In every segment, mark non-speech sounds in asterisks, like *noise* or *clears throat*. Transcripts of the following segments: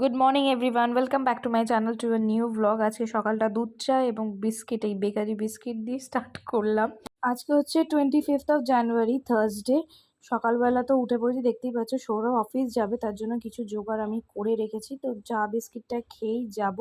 Good morning everyone welcome back to my channel to a new vlog আজকে সকালটা দুধ চা এবং বিস্কিট, এই বেকারি বিস্কিট দিয়ে স্টার্ট করলাম। আজকে হচ্ছে twenty fifth of January Thursday সকালবেলা তো উঠে পড়েছি, দেখতেই পাচ্ছ সৌরভ অফিস যাবে, তার জন্য কিছু জোগাড় আমি করে রেখেছি। তো চা, বিস্কিটটা খেয়েই যাব।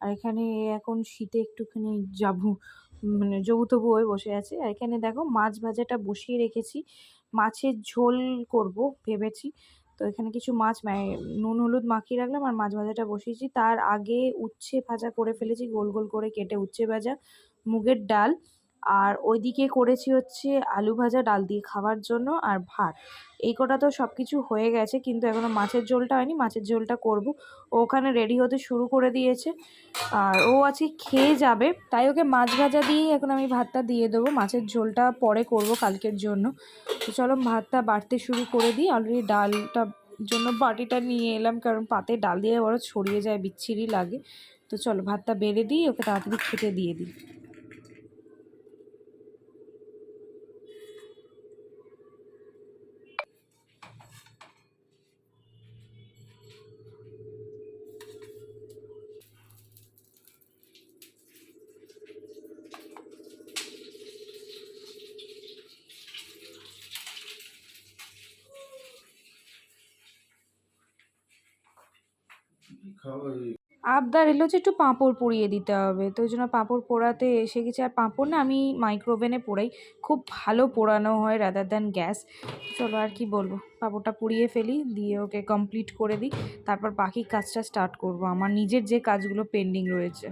আর এখানে এখন শীতে একটুখানি যাব মানে যৌথবু হয়ে বসে আছে। আর এখানে দেখো মাছ ভাজাটা বসিয়ে রেখেছি। মাছের ঝোল করব, ভেবেছি। তো এখানে কিছু মাছ নুন, হলুদ মাখিয়ে রাখলাম আর মাছ ভাজাটা বসিয়েছি। তার আগে উচ্ছে ভাজা করে ফেলেছি, গোল গোল করে কেটে উচ্ছে ভাজা। মুগের ডাল আর ওইদিকে করেছি হচ্ছে আলু ভাজা, ডাল দিয়ে খাওয়ার জন্য আর ভাত। এই কটা তো সব কিছু হয়ে গেছে, কিন্তু এখনও মাছের ঝোলটা হয়নি, মাছের ঝোলটা করব। ওখানে রেডি হতে শুরু করে দিয়েছে। আর ও আজকে খেয়ে যাবে, তাই ওকে মাছ ভাজা দিয়েই এখন আমি ভাতটা দিয়ে দেবো। মাছের ঝোলটা পরে করব কালকের জন্য। তো চলো ভাতটা বাড়তে শুরু করে দিই। অলরেডি ডালটা জন্য বাটিটা নিয়ে এলাম, কারণ পাতে ডাল দিয়ে বড় ছড়িয়ে যায়, বিচ্ছিরি লাগে। তো চলো ভাতটা বেড়ে দিই, ওকে তাড়াতাড়ি খেতে দিয়ে দিই। আবদার এলো যে একটু পাঁপড় পুড়িয়ে দিতে হবে। তো ওই জন্য পাঁপড় পোড়াতে এসে গেছে। আর পাঁপড় না আমি মাইক্রোওভেনে পোড়াই। খুব ভালো পোড়ানো হয় রাদার দ্যান গ্যাস চলো আর কি বলব? পাঁপড়টা পুড়িয়ে ফেলি, দিয়ে ওকে কমপ্লিট করে দিই। তারপর বাকি কাজটা স্টার্ট করব। আমার নিজের যে কাজগুলো পেন্ডিং রয়েছে।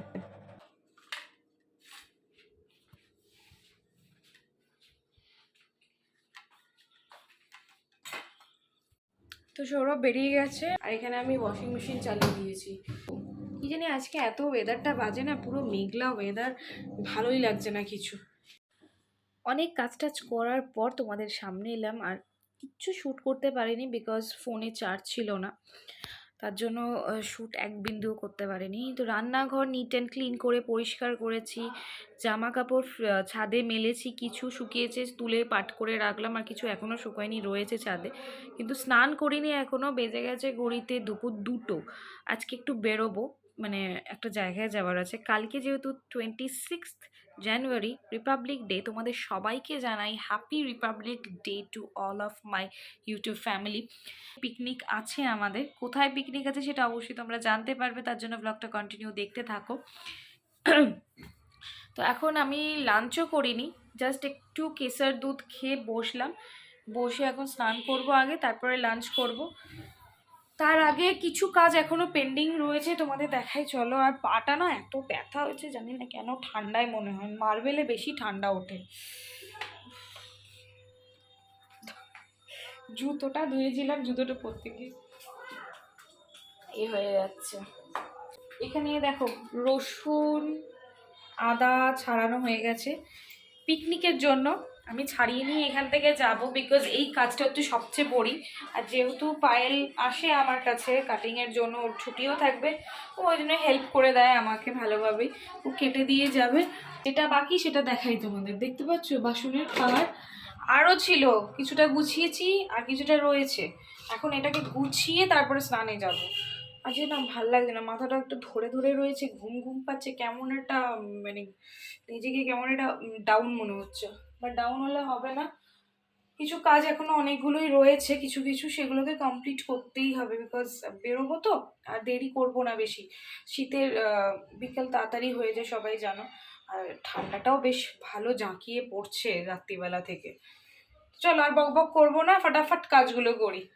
তো সৌরভ বেরিয়ে গেছে। আর এখানে আমি ওয়াশিং মেশিন চালিয়ে দিয়েছি। কি জানি আজকে এত ওয়েদারটা বাজে না, পুরো মেঘলা ওয়েদার ভালোই লাগছে না কিছু। অনেক কাজ টাজ করার পর তোমাদের সামনে এলাম, আর কিচ্ছু শ্যুট করতে পারিনি বিকজ ফোনে চার্জ ছিল না। তার জন্য শ্যুট এক বিন্দুও করতে পারিনি। তো রান্নাঘর নিট অ্যান্ড ক্লিন করে পরিষ্কার করেছি। জামা কাপড় ছাদে মেলেছি, কিছু শুকিয়েছে, তুলে পাট করে রাখলাম, আর কিছু এখনও শুকায়নি, রয়েছে ছাদে। কিন্তু স্নান করিনি এখনও বেজে গেছে গড়িতে দুপুর দুটো। আজকে একটু বেরোবো। মানে একটা জায়গায় যাওয়ার আছে। কালকে যেহেতু twenty sixth January Republic Day তোমাদের সবাইকে জানাই happy Republic Day to all of my YouTube family picnic আছে আমাদের। কোথায় পিকনিক আছে সেটা অবশ্যই তোমরা জানতে পারবে। তার জন্য ব্লগটা কন্টিনিউ দেখতে থাকো। *clears throat* তো এখন আমি লাঞ্চও করিনি। জাস্ট একটু কেসার দুধ খেয়ে বসলাম। বসে এখন স্নান করব আগে, তারপরে লাঞ্চ করব। তার আগে কিছু কাজ এখনও পেন্ডিং রয়েছে তোমাদের দেখাই, চলো। আর পাটা না এত ব্যথা হয়েছে, জানি না কেন ঠান্ডায় মনে হয়। মার্বেলে বেশি ঠান্ডা ওঠে। জুতোটা ধুয়েছিলাম, জুতোটা পরতে গিয়ে। এ হয়ে যাচ্ছে। এখানে দেখো, রসুন, আদা ছাড়ানো হয়ে গেছে। পিকনিকের জন্য আমি ছাড়িয়ে নিয়ে এখান থেকে যাব বিকজ এই কাজটা হচ্ছে সবচেয়ে বড়ি আর যেহেতু পায়েল আসে আমার কাছে কাটিংয়ের জন্য ওর ছুটিও থাকবে, ও ওই জন্য হেল্প করে দেয় আমাকে ভালোভাবেই। ও কেটে দিয়ে যাবে। যেটা বাকি সেটা দেখাই তোমাদের। দেখতে পাচ্ছ? বাসনের কালার আরও ছিল। কিছুটা গুছিয়েছি আর কিছুটা রয়েছে। এখন এটাকে গুছিয়ে তারপরে স্নানে যাব। আজকে না, ভালো লাগছে না। মাথাটা একটু ধরে ধরে রয়েছে, ঘুম ঘুম পাচ্ছে, কেমন একটা মানে নিজেকে কেমন একটা ডাউন মনে হচ্ছে। বা ডাউন হলে হবে না। কিছু কাজ এখনও অনেকগুলোই রয়েছে, কিছু কিছু সেগুলোকে কমপ্লিট করতেই হবে বিকজ বেরোবো তো, আর দেরি করব না বেশি। শীতের বিকেল তাড়াতাড়ি হয়ে যায়, সবাই জানো। আর ঠান্ডাটাও বেশ ভালো জাঁকিয়ে পড়ছে রাত্রিবেলা থেকে। চলো আর বক বক করব না, ফটাফট কাজগুলো করি।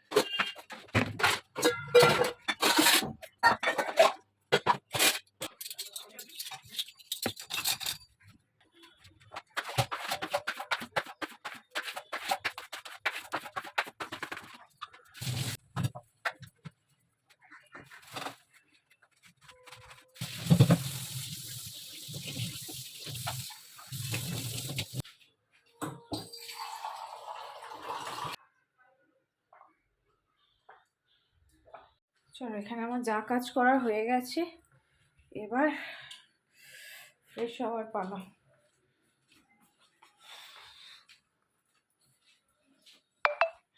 চলো, এখানে আমার যা কাজ করা হয়ে গেছে। এবার ফ্রেশ হওয়ার পালা।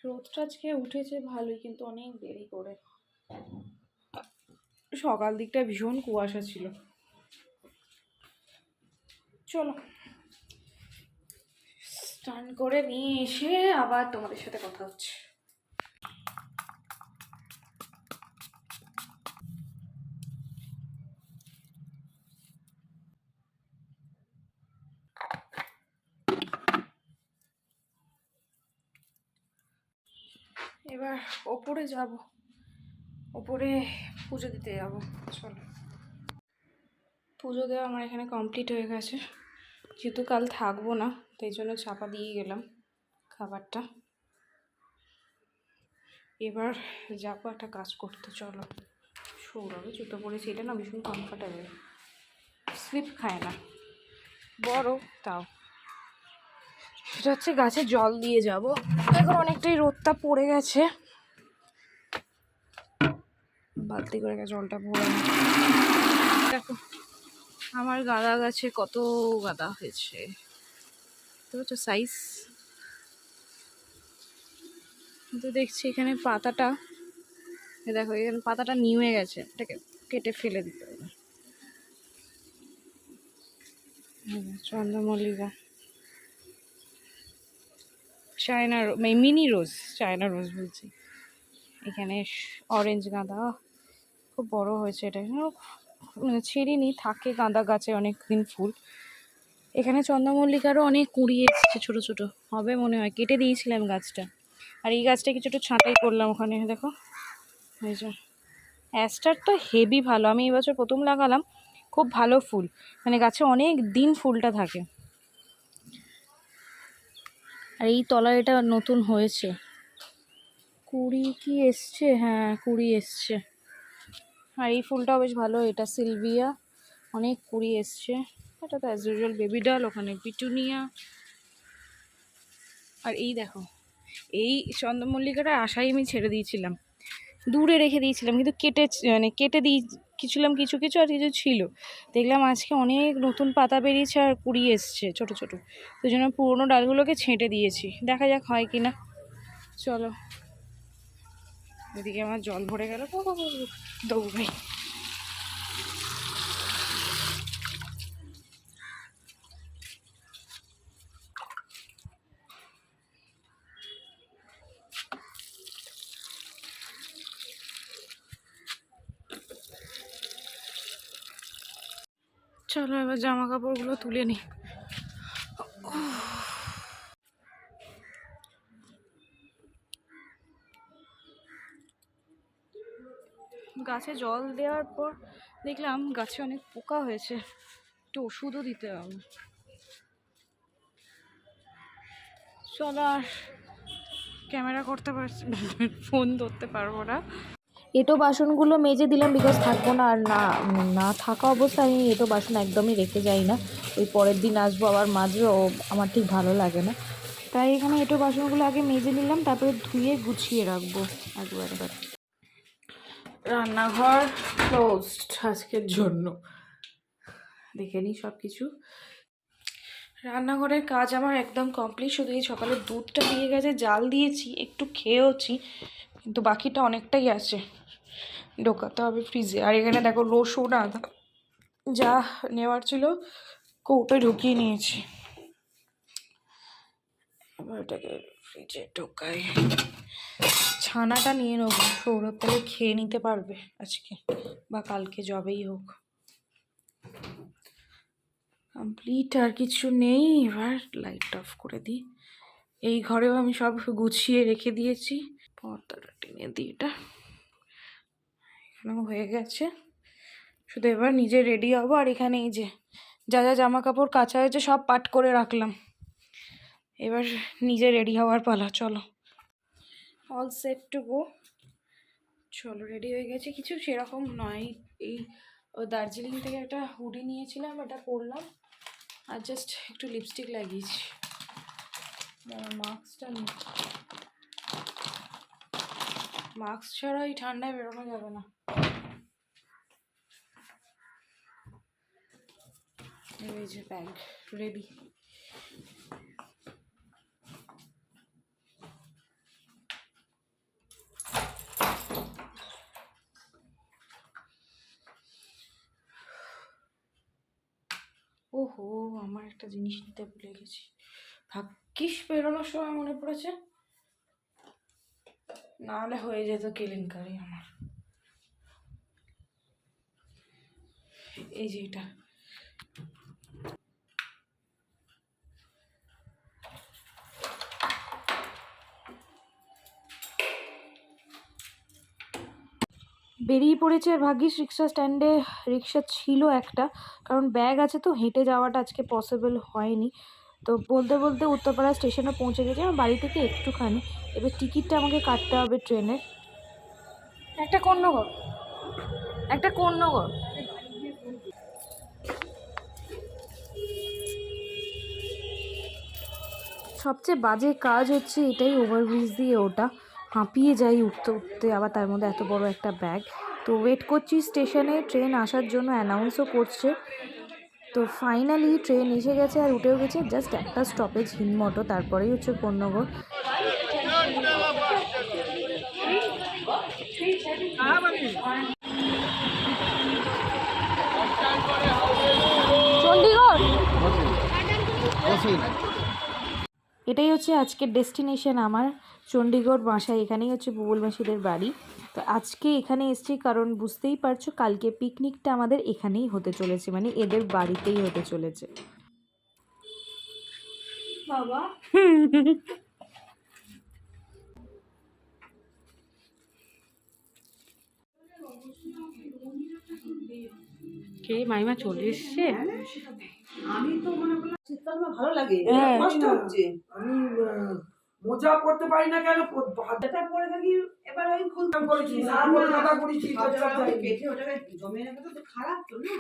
রোদটা আজকে উঠেছে ভালোই, কিন্তু অনেক দেরি করে। সকাল দিকটা ভীষণ কুয়াশা ছিল। চলো, স্নান করে নিয়ে এসে আবার তোমাদের সাথে কথা হচ্ছে এবার ওপরে যাব। ওপরে পুজো দিতে যাব, চলো। পুজো দেওয়া আমার এখানে কমপ্লিট হয়ে গেছে। যেহেতু কাল থাকব না, তাই জন্য চাপা দিয়ে গেলাম খাবারটা। এবার যাব একটা কাজ করতে, চলো। সৌরভে জুতো পরেছি এটা না, ভীষণ কমফর্টেবল স্লিপ খায় না। বড়, তাও। সেটা হচ্ছে গাছে জল দিয়ে যাব। এখন অনেকটাই রোদটা পড়ে গেছে। বালতি করে জলটা ভরে দেখো, আমার গাঁদা গাছে কত গাঁদা হয়েছে। তো সাইজ তো দেখছি এখানে পাতাটা দেখো, এখানে পাতাটা নিয়ে গেছে, এটাকে কেটে ফেলে দিতে হবে। চন্দ্রমল্লিকা। China mini rose China rose বলছি। এখানে অরেঞ্জ গাঁদা খুব বড় হয়েছে এটা। মানে ছিঁড়িনি, থাকে গাঁদা গাছে অনেক দিন ফুল। এখানে চন্দ্রমল্লিকারও অনেক কুড়ি এসছে ছোটো ছোটো, হবে মনে হয়। কেটে দিয়েছিলাম গাছটা। আর এই গাছটা কিছুটা ছাঁটাই করলাম ওখানে, দেখো। যে, অ্যাস্টার তো হেভি ভালো। আমি এবছর প্রথম লাগালাম, খুব ভালো ফুল। মানে গাছে অনেক দিন ফুলটা থাকে। আর এই তলায় এটা নতুন হয়েছে। কুড়ি কি এসছে? হ্যাঁ কুড়ি এসছে। আর এই ফুলটাও বেশ ভালো, এটা সিলভিয়া। অনেক কুড়ি এসছে। এটা তো অ্যাজ ইউজুয়াল বেবি ডাল ওখানে পিটুনিয়া। আর এই দেখো, এই চন্দ্রমল্লিকাটা আশাই আমি ছেড়ে দিয়েছিলাম। দূরে রেখে দিয়েছিলাম, কিন্তু কেটে মানে কেটে দিয়ে কিছুলাম কিছু কিছু আর কিছু ছিল। দেখলাম আজকে অনেক নতুন পাতা বেরিয়েছে আর কুড়ি এসছে, ছোট ছোট। তো জন্য পুরোনো ডালগুলোকে ছেঁটে দিয়েছি। দেখা যাক হয় কি না চলো। এদিকে আমার জল ভরে গেল। দৌড়। ভাই চলো এবার জামা কাপড়গুলো তুলে নিই গাছে জল দেওয়ার পর দেখলাম গাছে অনেক পোকা হয়েছে। একটু ওষুধও দিতে হবে। চলো আর ক্যামেরা করতে পারছি ফোন ধরতে পারব না। এটো বাসনগুলো মেজে দিলাম বিকজ থাকব না আর না না থাকা অবস্থায় আমি এটো বাসন একদমই রেখে যাই না। ওই পরের দিন আসব আবার মাজবো আমার ঠিক ভালো লাগে না। তাই এখানে এটো বাসনগুলো আগে মেজে নিলাম, তারপরে ধুয়ে গুছিয়ে রাখব একবারে। রান্নাঘর ক্লোজড আজকের জন্য। দেখে নিই সব কিছু রান্নাঘরের কাজ আমার একদম কমপ্লিট শুধু এই সকালে দুধটা দিয়ে গেছে, জাল দিয়েছি, একটু খেয়েওছি, কিন্তু বাকিটা অনেকটাই আছে। ঢোকাতে হবে ফ্রিজে আর এখানে দেখো রসুন আদা যা নেওয়ার ছিল, কৌটোয় ঢুকিয়ে নিয়েছি। এবার এটাকে ফ্রিজে ঢোকাই ছানাটা নিয়ে নেব, সৌরভ তাহলে খেয়ে নিতে পারবে আজকে, বা কালকে যবেই হোক। কমপ্লিট আর কিছু নেই, এবার লাইট অফ করে দিই। এই ঘরেও আমি সব গুছিয়ে রেখে দিয়েছি। পর্দাটা টেনে দিই এটা। এখানেও হয়ে গেছে। শুধু এবার নিজে রেডি হব, আর এখানে এই যে যা যা জামা কাপড় কাচা হয়েছে সব পাট করে রাখলাম। এবার নিজে রেডি হওয়ার পালা, চলো। অল সেট টু গো চলো রেডি হয়ে গেছে। কিছু সেরকম নয়। এই দার্জিলিং থেকে একটা হুডি নিয়েছিলাম এটা পরলাম। আর জাস্ট একটু লিপস্টিক লাগিয়েছি। মাস্কটা নিই মাস্ক ছাড়া এই ঠান্ডায় বেরোনো যাবে না। এই যে ব্যাগ রেডি ওহো আমার একটা জিনিস নিতে ভুলে গেছি। ভাগ্যিস বেরোনোর সময় মনে পড়েছে? নাহলে হয়ে যেত কেলেঙ্কারি আমার। এই যে এটা। বেরিয়ে পড়েছে আর ভাগ্যিস রিক্সা স্ট্যান্ডে রিক্সা ছিল একটা কারণ ব্যাগ আছে তো হেঁটে যাওয়াটা আজকে পসিবল হয়নি। তো বলতে বলতে উত্তরপাড়া স্টেশনে পৌঁছে গেছি আমার বাড়ি থেকে একটুখানি। এবার টিকিটটা আমাকে কাটতে হবে ট্রেনের একটা কর্ণগর একটা কর্ণগর সবচেয়ে বাজে কাজ হচ্ছে এটাই ওভারব্রিজ দিয়ে ওটা। হাঁপিয়ে যাই উঠতে উঠতে আবার তার মধ্যে এত বড় একটা ব্যাগ তো ওয়েট করছি স্টেশনে ট্রেন আসার জন্য অ্যানাউন্সও করছে। তো ফাইনালি ট্রেন এসে গেছে আর উঠেও গেছে জাস্ট একটা স্টপেজ হিনমটো তারপরেই হচ্ছে কন্যগর চণ্ডীগড় এটাই হচ্ছে আজকের ডেস্টিনেশন আমার। চণ্ডীগড় বাসায় এখানেই হচ্ছে বুবুল মাসিদের বাড়ি। তো আজকে এখানে এসেছি কারণ বুঝতেই পারছ কালকে পিকনিকটা আমাদের এখানেই হতে চলেছে মানে এদের বাড়িতেই হতে চলেছে। বাবা। কে মাইমা চলে এসছে? আমি তো মনে করলাম শীতকাল ভালো লাগে। হ্যাঁ। কষ্ট হচ্ছে। আমি মোজা পড়তে পারি না কেন পরে থাকি এবার আমি খুলতাম করেছি, সারা কলকাতা ঘুরেছি, তো সব জায়গায়। পেটে ওটাকে জমে রাখা তো খারাপ তো না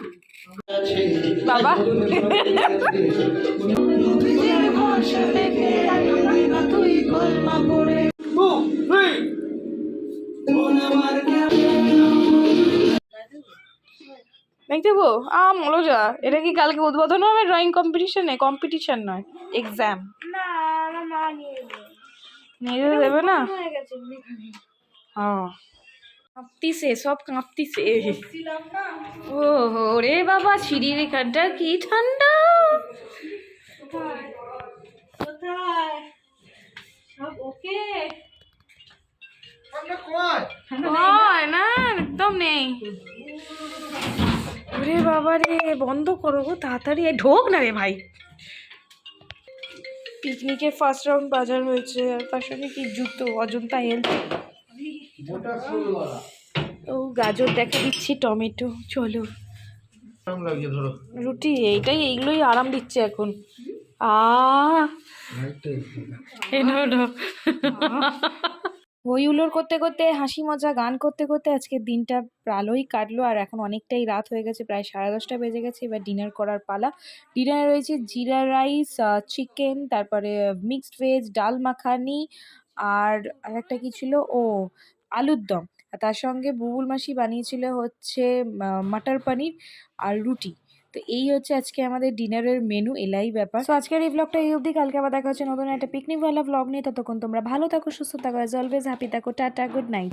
বাবা. দেখতে আ মলোজা এটা কি কালকে উদ্বোধন হবে ড্রয়িং কম্পিটিশনে কম্পিটিশন নয় এক্সাম নিয়ে যেতে দেবে না? ও। কাঁপতিছে সব কাঁপতিছে। ও হো রে বাবা সিঁড়ির এখানটা কি ঠান্ডা? না? একদম নেই। ওরে বাবা রে বন্ধ করো গো তাড়াতাড়ি। ঢোক না রে ভাই। পিকনিকের ফার্স্ট রাউন্ড বাজার হয়েছে আর তার সঙ্গে কি জুতো অজন্তা হেলথ ও গাজর দেখা দিচ্ছি টমেটো চলো। রুটি এইটাই এইগুলোই আরাম দিচ্ছে এখন। আ এনো হই হুল্লোড় করতে করতে, হাসি মজা গান করতে করতে আজকের দিনটা ভালোই কাটলো আর এখন অনেকটাই রাত হয়ে গেছে, প্রায় সাড়ে দশটা বেজে গেছে। এবার ডিনার করার পালা। ডিনারে রয়েছে জিরা রাইস চিকেন তারপরে মিক্সড ভেজ ডাল মাখানি আর একটা কি ছিল? ও, আলুর দম। তার সঙ্গে বুবুল মাসি বানিয়েছিল হচ্ছে মাটার পনির আর রুটি। তো এই হচ্ছে আজকে আমাদের ডিনারের মেনু এলাই ব্যাপার। তো আজকের এই ব্লগটা এই অবধি। কালকে আবার দেখা হচ্ছে নতুন একটা পিকনিকওয়ালা ব্লগ নিয়ে। ততক্ষণ তোমরা ভালো থাকো, সুস্থ থাকো। অলওয়েজ হ্যাপি থাকো, টাটা গুড নাইট